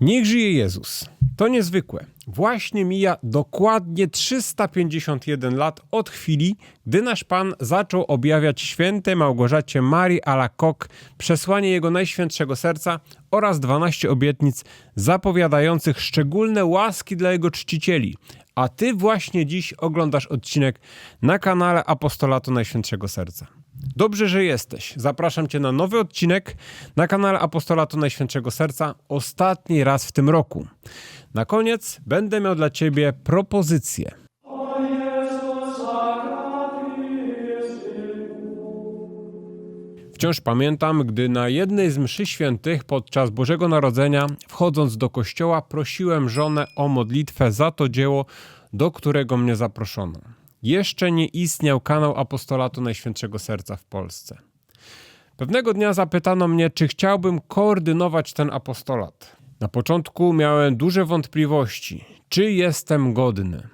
Niech żyje Jezus. To niezwykłe. Właśnie mija dokładnie 351 lat od chwili, gdy nasz Pan zaczął objawiać świętej Małgorzacie Marii Alacoque przesłanie Jego Najświętszego Serca oraz 12 obietnic zapowiadających szczególne łaski dla Jego czcicieli. A Ty właśnie dziś oglądasz odcinek na kanale Apostolatu Najświętszego Serca. Dobrze, że jesteś. Zapraszam Cię na nowy odcinek na kanale Apostolatu Najświętszego Serca ostatni raz w tym roku. Na koniec będę miał dla Ciebie propozycję. Wciąż pamiętam, gdy na jednej z mszy świętych podczas Bożego Narodzenia, wchodząc do kościoła, prosiłem żonę o modlitwę za to dzieło, do którego mnie zaproszono. Jeszcze nie istniał kanał Apostolatu Najświętszego Serca w Polsce. Pewnego dnia zapytano mnie, czy chciałbym koordynować ten apostolat. Na początku miałem duże wątpliwości, czy jestem godny.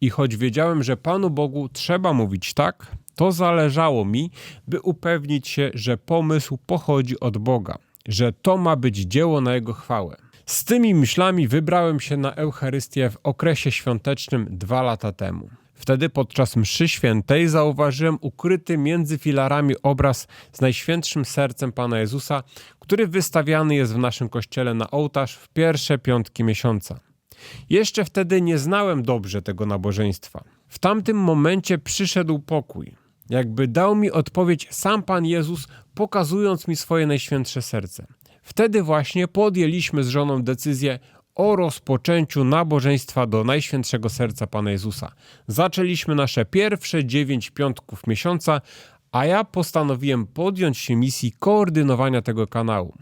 I choć wiedziałem, że Panu Bogu trzeba mówić tak, to zależało mi, by upewnić się, że pomysł pochodzi od Boga, że to ma być dzieło na Jego chwałę. Z tymi myślami wybrałem się na Eucharystię w okresie świątecznym dwa lata temu. Wtedy podczas mszy świętej zauważyłem ukryty między filarami obraz z Najświętszym Sercem Pana Jezusa, który wystawiany jest w naszym kościele na ołtarz w pierwsze piątki miesiąca. Jeszcze wtedy nie znałem dobrze tego nabożeństwa. W tamtym momencie przyszedł pokój. Jakby dał mi odpowiedź sam Pan Jezus, pokazując mi swoje najświętsze serce. Wtedy właśnie podjęliśmy z żoną decyzję o rozpoczęciu nabożeństwa do Najświętszego Serca Pana Jezusa. Zaczęliśmy nasze pierwsze dziewięć piątków miesiąca, a ja postanowiłem podjąć się misji koordynowania tego kanału.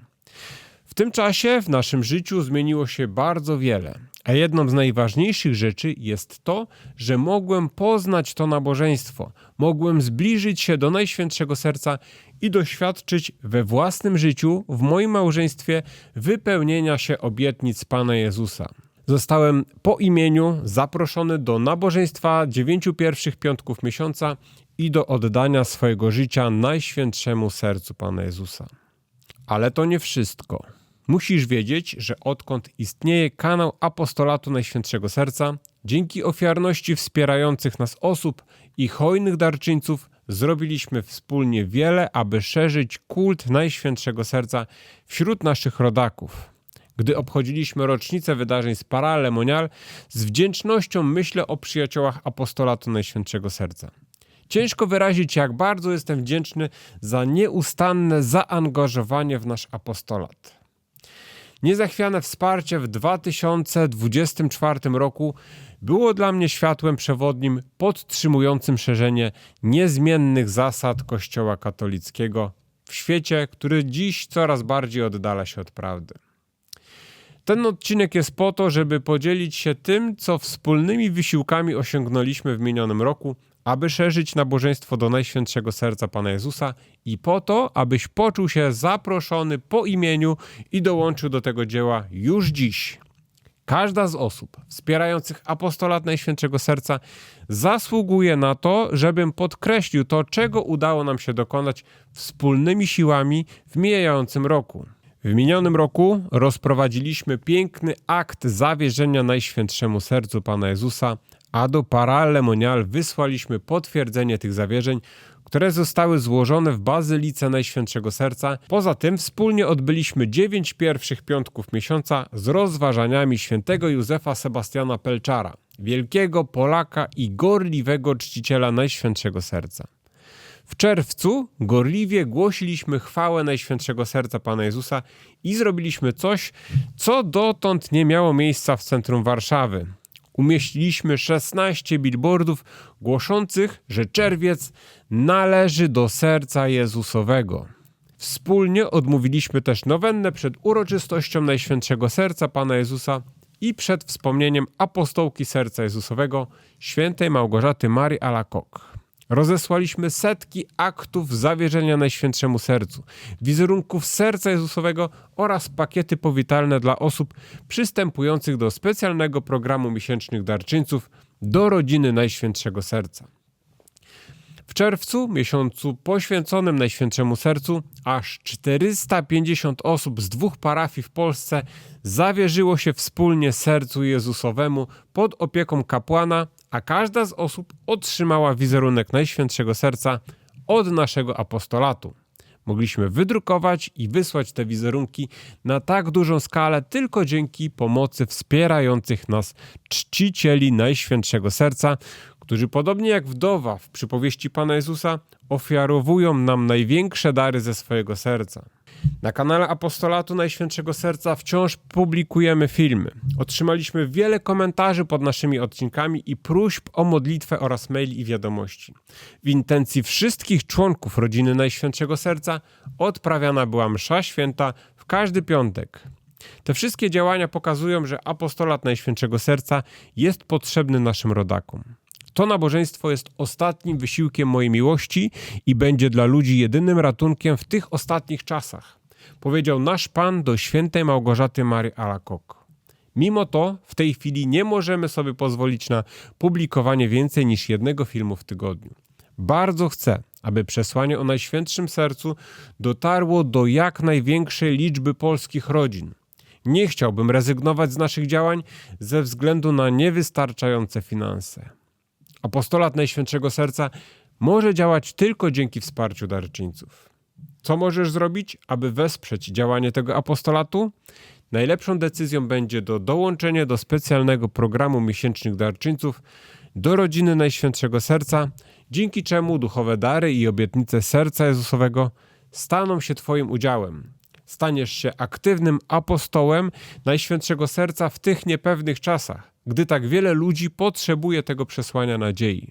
W tym czasie w naszym życiu zmieniło się bardzo wiele, a jedną z najważniejszych rzeczy jest to, że mogłem poznać to nabożeństwo, mogłem zbliżyć się do Najświętszego Serca i doświadczyć we własnym życiu, w moim małżeństwie, wypełnienia się obietnic Pana Jezusa. Zostałem po imieniu zaproszony do nabożeństwa dziewięciu pierwszych piątków miesiąca i do oddania swojego życia Najświętszemu Sercu Pana Jezusa. Ale to nie wszystko. Musisz wiedzieć, że odkąd istnieje kanał Apostolatu Najświętszego Serca, dzięki ofiarności wspierających nas osób i hojnych darczyńców, zrobiliśmy wspólnie wiele, aby szerzyć kult Najświętszego Serca wśród naszych rodaków. Gdy obchodziliśmy rocznicę wydarzeń z Paralemonial, z wdzięcznością myślę o przyjaciołach Apostolatu Najświętszego Serca. Ciężko wyrazić, jak bardzo jestem wdzięczny za nieustanne zaangażowanie w nasz apostolat. Niezachwiane wsparcie w 2024 roku było dla mnie światłem przewodnim podtrzymującym szerzenie niezmiennych zasad Kościoła katolickiego w świecie, który dziś coraz bardziej oddala się od prawdy. Ten odcinek jest po to, żeby podzielić się tym, co wspólnymi wysiłkami osiągnęliśmy w minionym roku, aby szerzyć nabożeństwo do Najświętszego Serca Pana Jezusa i po to, abyś poczuł się zaproszony po imieniu i dołączył do tego dzieła już dziś. Każda z osób wspierających apostolat Najświętszego Serca zasługuje na to, żebym podkreślił to, czego udało nam się dokonać wspólnymi siłami w mijającym roku. W minionym roku rozprowadziliśmy piękny akt zawierzenia Najświętszemu Sercu Pana Jezusa, a do Paralemonial wysłaliśmy potwierdzenie tych zawierzeń, które zostały złożone w Bazylice Najświętszego Serca. Poza tym wspólnie odbyliśmy dziewięć pierwszych piątków miesiąca z rozważaniami świętego Józefa Sebastiana Pelczara, wielkiego Polaka i gorliwego czciciela Najświętszego Serca. W czerwcu gorliwie głosiliśmy chwałę Najświętszego Serca Pana Jezusa i zrobiliśmy coś, co dotąd nie miało miejsca w centrum Warszawy. Umieściliśmy 16 billboardów głoszących, że czerwiec należy do serca Jezusowego. Wspólnie odmówiliśmy też nowennę przed uroczystością Najświętszego Serca Pana Jezusa i przed wspomnieniem apostołki Serca Jezusowego, świętej Małgorzaty Marii Alacoque. Rozesłaliśmy setki aktów zawierzenia Najświętszemu Sercu, wizerunków Serca Jezusowego oraz pakiety powitalne dla osób przystępujących do specjalnego programu miesięcznych darczyńców do rodziny Najświętszego Serca. W czerwcu, miesiącu poświęconym Najświętszemu Sercu, aż 450 osób z dwóch parafii w Polsce zawierzyło się wspólnie Sercu Jezusowemu pod opieką kapłana, a każda z osób otrzymała wizerunek Najświętszego Serca od naszego apostolatu. Mogliśmy wydrukować i wysłać te wizerunki na tak dużą skalę tylko dzięki pomocy wspierających nas czcicieli Najświętszego Serca, którzy podobnie jak wdowa w przypowieści Pana Jezusa ofiarowują nam największe dary ze swojego serca. Na kanale Apostolatu Najświętszego Serca wciąż publikujemy filmy. Otrzymaliśmy wiele komentarzy pod naszymi odcinkami i próśb o modlitwę oraz maili i wiadomości. W intencji wszystkich członków rodziny Najświętszego Serca odprawiana była msza święta w każdy piątek. Te wszystkie działania pokazują, że apostolat Najświętszego Serca jest potrzebny naszym rodakom. To nabożeństwo jest ostatnim wysiłkiem mojej miłości i będzie dla ludzi jedynym ratunkiem w tych ostatnich czasach, powiedział nasz Pan do świętej Małgorzaty Mary Alakok. Mimo to w tej chwili nie możemy sobie pozwolić na publikowanie więcej niż jednego filmu w tygodniu. Bardzo chcę, aby przesłanie o Najświętszym Sercu dotarło do jak największej liczby polskich rodzin. Nie chciałbym rezygnować z naszych działań ze względu na niewystarczające finanse. Apostolat Najświętszego Serca może działać tylko dzięki wsparciu darczyńców. Co możesz zrobić, aby wesprzeć działanie tego apostolatu? Najlepszą decyzją będzie do dołączenie do specjalnego programu miesięcznych darczyńców do rodziny Najświętszego Serca, dzięki czemu duchowe dary i obietnice Serca Jezusowego staną się Twoim udziałem. Staniesz się aktywnym apostołem Najświętszego Serca w tych niepewnych czasach gdy tak wiele ludzi potrzebuje tego przesłania nadziei.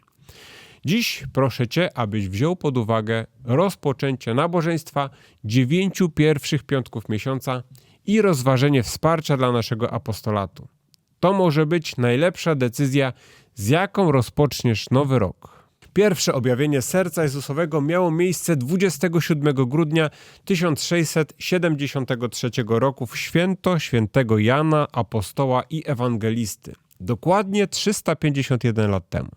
Dziś proszę Cię, abyś wziął pod uwagę rozpoczęcie nabożeństwa dziewięciu pierwszych piątków miesiąca i rozważenie wsparcia dla naszego apostolatu. To może być najlepsza decyzja, z jaką rozpoczniesz nowy rok. Pierwsze objawienie serca Jezusowego miało miejsce 27 grudnia 1673 roku w święto świętego Jana, apostoła i ewangelisty. Dokładnie 351 lat temu.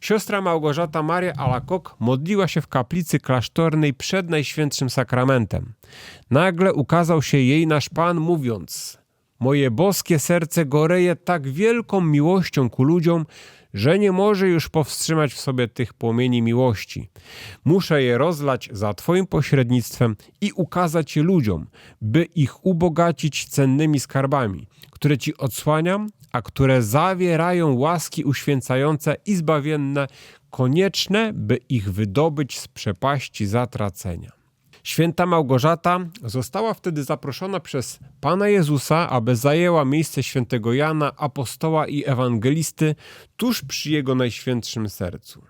Siostra Małgorzata Maria Alakok modliła się w kaplicy klasztornej przed Najświętszym Sakramentem. Nagle ukazał się jej nasz Pan mówiąc Moje boskie serce goreje tak wielką miłością ku ludziom, że nie może już powstrzymać w sobie tych płomieni miłości. Muszę je rozlać za Twoim pośrednictwem i ukazać je ludziom, by ich ubogacić cennymi skarbami, które Ci odsłaniam, a które zawierają łaski uświęcające i zbawienne, konieczne, by ich wydobyć z przepaści zatracenia. Święta Małgorzata została wtedy zaproszona przez Pana Jezusa, aby zajęła miejsce świętego Jana, apostoła i ewangelisty tuż przy jego najświętszym sercu.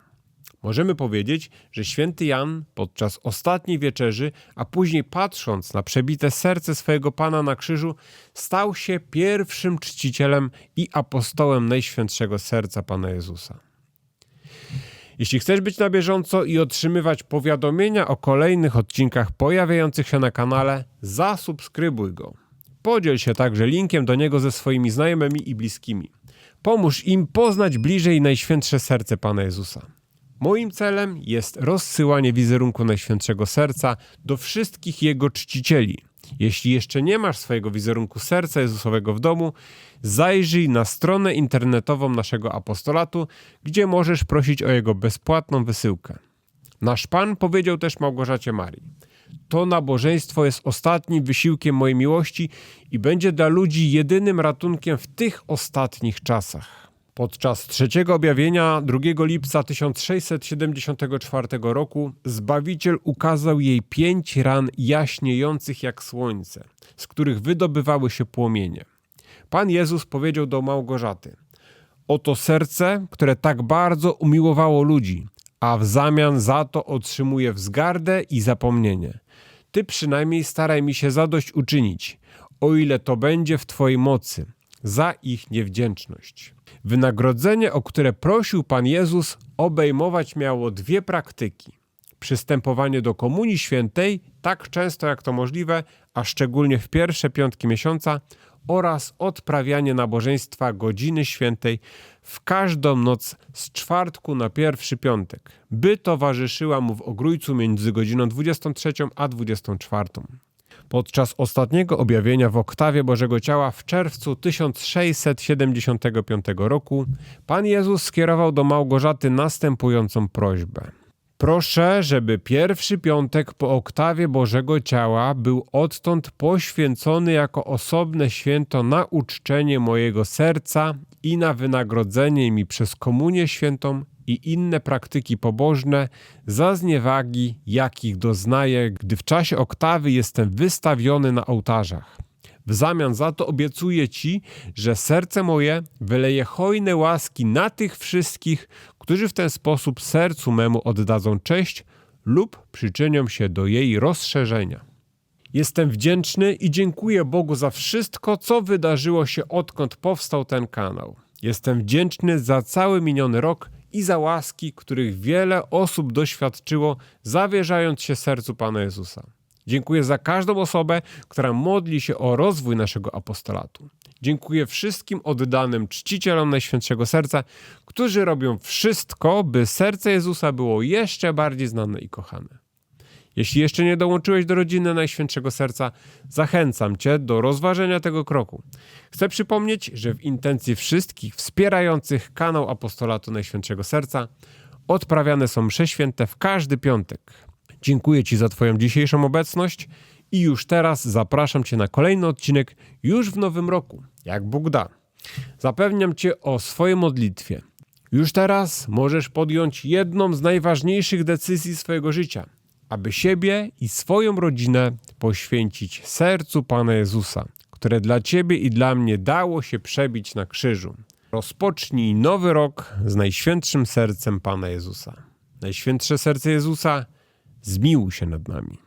Możemy powiedzieć, że święty Jan podczas ostatniej wieczerzy, a później patrząc na przebite serce swojego Pana na krzyżu, stał się pierwszym czcicielem i apostołem Najświętszego Serca Pana Jezusa. Jeśli chcesz być na bieżąco i otrzymywać powiadomienia o kolejnych odcinkach pojawiających się na kanale, zasubskrybuj go. Podziel się także linkiem do niego ze swoimi znajomymi i bliskimi. Pomóż im poznać bliżej Najświętsze Serce Pana Jezusa. Moim celem jest rozsyłanie wizerunku Najświętszego Serca do wszystkich Jego czcicieli. Jeśli jeszcze nie masz swojego wizerunku Serca Jezusowego w domu, zajrzyj na stronę internetową naszego apostolatu, gdzie możesz prosić o jego bezpłatną wysyłkę. Nasz Pan powiedział też Małgorzacie Marii: To nabożeństwo jest ostatnim wysiłkiem mojej miłości i będzie dla ludzi jedynym ratunkiem w tych ostatnich czasach. Podczas trzeciego objawienia 2 lipca 1674 roku Zbawiciel ukazał jej pięć ran jaśniejących jak słońce, z których wydobywały się płomienie. Pan Jezus powiedział do Małgorzaty: Oto serce, które tak bardzo umiłowało ludzi, a w zamian za to otrzymuje wzgardę i zapomnienie. Ty przynajmniej staraj mi się zadość uczynić, o ile to będzie w Twojej mocy, za ich niewdzięczność. Wynagrodzenie, o które prosił Pan Jezus, obejmować miało dwie praktyki: przystępowanie do Komunii Świętej tak często jak to możliwe, a szczególnie w pierwsze piątki miesiąca, oraz odprawianie nabożeństwa godziny świętej w każdą noc z czwartku na pierwszy piątek, by towarzyszyła mu w ogrójcu między godziną 23 a 24. Podczas ostatniego objawienia w oktawie Bożego Ciała w czerwcu 1675 roku Pan Jezus skierował do Małgorzaty następującą prośbę. Proszę, żeby pierwszy piątek po oktawie Bożego Ciała był odtąd poświęcony jako osobne święto na uczczenie mojego serca i na wynagrodzenie mi przez komunię świętą i inne praktyki pobożne za zniewagi, jakich doznaję, gdy w czasie oktawy jestem wystawiony na ołtarzach. W zamian za to obiecuję Ci, że serce moje wyleje hojne łaski na tych wszystkich, którzy w ten sposób sercu memu oddadzą cześć lub przyczynią się do jej rozszerzenia. Jestem wdzięczny i dziękuję Bogu za wszystko, co wydarzyło się odkąd powstał ten kanał. Jestem wdzięczny za cały miniony rok i za łaski, których wiele osób doświadczyło, zawierzając się sercu Pana Jezusa. Dziękuję za każdą osobę, która modli się o rozwój naszego apostolatu. Dziękuję wszystkim oddanym czcicielom Najświętszego Serca, którzy robią wszystko, by serce Jezusa było jeszcze bardziej znane i kochane. Jeśli jeszcze nie dołączyłeś do rodziny Najświętszego Serca, zachęcam Cię do rozważenia tego kroku. Chcę przypomnieć, że w intencji wszystkich wspierających kanał Apostolatu Najświętszego Serca odprawiane są msze święte w każdy piątek. Dziękuję Ci za Twoją dzisiejszą obecność i już teraz zapraszam Cię na kolejny odcinek już w nowym roku, jak Bóg da. Zapewniam Cię o swojej modlitwie. Już teraz możesz podjąć jedną z najważniejszych decyzji swojego życia, aby siebie i swoją rodzinę poświęcić sercu Pana Jezusa, które dla Ciebie i dla mnie dało się przebić na krzyżu. Rozpocznij nowy rok z najświętszym sercem Pana Jezusa. Najświętsze serce Jezusa, zmiłuj się nad nami.